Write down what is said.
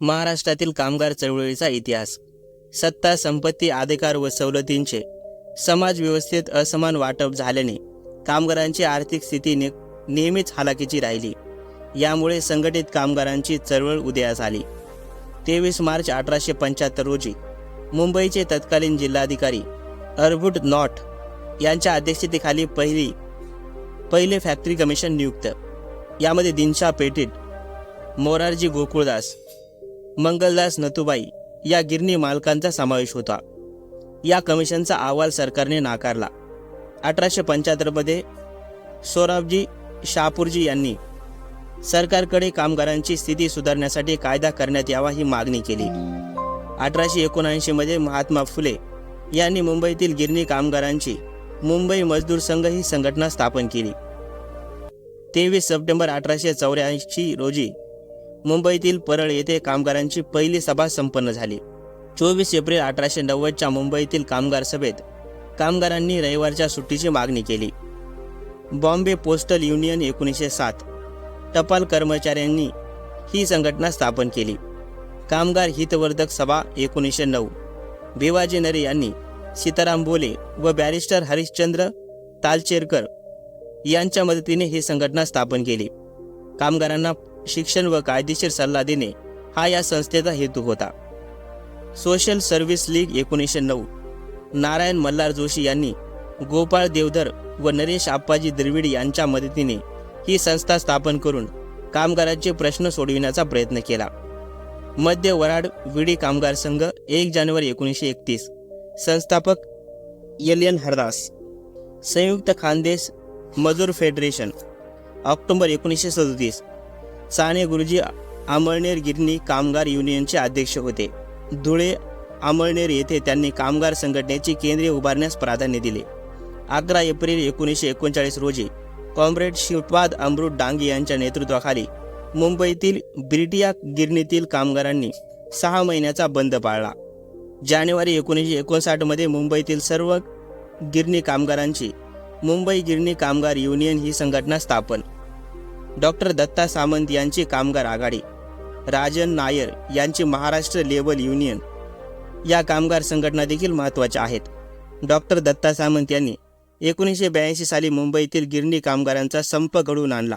महाराष्ट्रातील कामगार चळवळीचा इतिहास. सत्ता संपत्ती अधिकार व सवलतींचे समाज व्यवस्थेत असमान वाटप झाल्याने कामगारांची आर्थिक स्थिती ने नेहमीच हालाकीची राहिली. यामुळे संघटित कामगारांची चळवळ उदयास आली तेवीस मार्च अठराशे पंच्याहत्तर रोजी मुंबईचे तत्कालीन जिल्हाधिकारी अर्बुट नॉट यांच्या अध्यक्षतेखाली पहिली पहिले फॅक्टरी कमिशन नियुक्त. यामध्ये दिनशा पेटीट मोरारजी गोकुळदास मंगलदास नथुबाई या गिरणी मालकांचा समावेश होता. या कमिशनचा अहवाल सरकारने नाकारला. अठराशे पंच्याहत्तरमध्ये सोराबजी शहापूरजी यांनी सरकारकडे कामगारांची स्थिती सुधारण्यासाठी कायदा करण्यात यावा ही मागणी केली. अठराशे एकोणऐंशीमध्ये महात्मा फुले यांनी मुंबईतील गिरणी कामगारांची मुंबई मजदूर संघ ही संघटना स्थापन केली. तेवीस सप्टेंबर अठराशे चौऱ्याऐंशी रोजी मुंबईतील परळ येथे कामगारांची पहिली सभा संपन्न झाली. चोवीस एप्रिल अठराशे नव्वदच्या मुंबईतील कामगार सभेत कामगारांनी रविवारच्या सुट्टीची मागणी केली. बॉम्बे पोस्टल युनियन एकोणीसशे सात टपाल कर्मचाऱ्यांनी ही संघटना स्थापन केली. कामगार हितवर्धक सभा एकोणीसशे नऊ भिवाजी नरे यांनी सीताराम बोले व बॅरिस्टर हरिश्चंद्र तालचेरकर यांच्या मदतीने ही संघटना स्थापन केली. कामगारांना शिक्षण व कायदेशीर सल्ला देणे हा या संस्थेचा हेतू होता. सोशल सर्व्हिस लीग एकोणीसशे नऊ. नारायण मल्हार जोशी यांनी गोपाळ देवधर व नरेश आप्पाजी द्रविड यांच्या मदतीने ही संस्था स्थापन करून कामगारांचे प्रश्न सोडविण्याचा प्रयत्न केला. मध्य वराड विडी कामगार संघ एक जानेवारी एकोणीसशे एकतीस. संस्थापक एल एन हरदास. संयुक्त खानदेश मजूर फेडरेशन. ऑक्टोबर एकोणीसशे सदतीस. साने गुरुजी आमळनेर गिरणी कामगार युनियनचे अध्यक्ष होते. धुळे आमळनेर येथे त्यांनी कामगार संघटनेची केंद्रे उभारण्यास प्राधान्य दिले. अकरा एप्रिल एकोणीसशे एकोणचाळीस रोजी कॉम्रेड शिवपाद अमृत डांगे यांच्या नेतृत्वाखाली मुंबईतील ब्रिटिया गिरणीतील कामगारांनी सहा महिन्याचा बंद पाळला. जानेवारी एकोणीसशे एकोणसाठमध्ये मुंबईतील सर्व गिरणी कामगारांची मुंबई गिरणी कामगार युनियन ही संघटना स्थापन डॉक्टर दत्ता सामंत यांची कामगार आघाडी राजन नायर यांची महाराष्ट्र लेबल युनियन. या कामगार संघटना देखील महत्त्वाच्या आहेत. डॉक्टर दत्ता सामंत यांनी एकोणीसशे ब्याऐंशी साली मुंबईतील गिरणी कामगारांचा संप घडवून आणला.